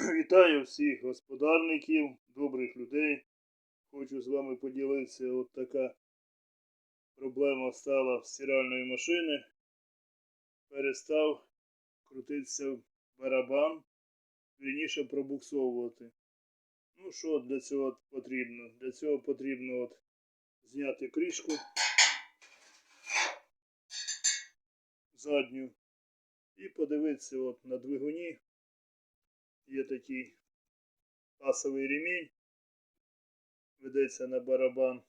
Вітаю всіх господарників, добрих людей. Хочу з вами поділитися. От така проблема стала з стиральної машини. Перестав крутитися барабан, вірніше пробуксовувати. Ну, що для цього потрібно? Для цього потрібно от зняти кришку задню і подивитися от на двигуні. Є такий пасовий ремінь, ведеться на барабан.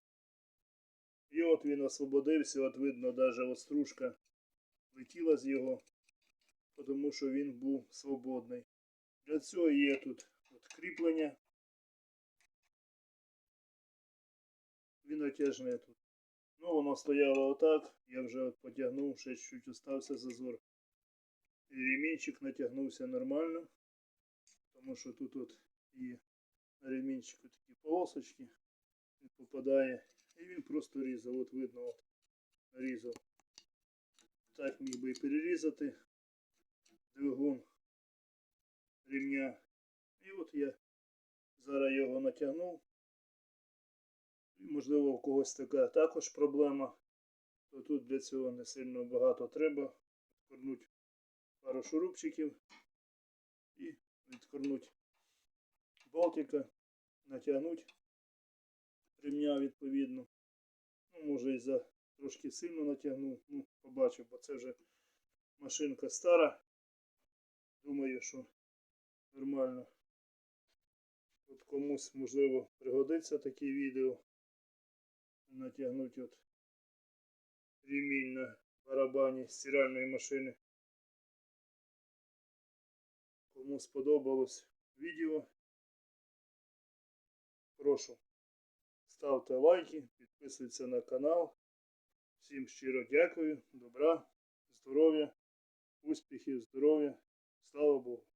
І от він освободився, от видно, навіть стружка летіла з його, тому що він був свободний. Для цього є тут от кріплення. Він отяжне тут. Ну, воно стояло отак. Я вже от потягнув, ще чуть остався зазор. І ремінчик натягнувся нормально. Тому що тут от є на ремінчику такі полосочки. Він попадає. І він просто різав. От видно, от різав. Так міг би і перерізати двигун ремня. І от я зараз його натягнув. І, можливо, у когось така також проблема. То тут для цього не сильно багато треба. Відкорнуть пару шурупчиків і відкорнуть болтика, натягнуть ремня відповідно. Ну, може і за трошки сильно натягнув. Ну, побачив, бо це вже машинка стара. Думаю, що нормально. От комусь можливо пригодиться таке відео. Натягнути от ремінь на барабані стиральної машини. Кому сподобалось відео, прошу ставте лайки, підписуйтесь на канал. Всім щиро дякую, добра, здоров'я, успіхів, здоров'я. Слава Богу!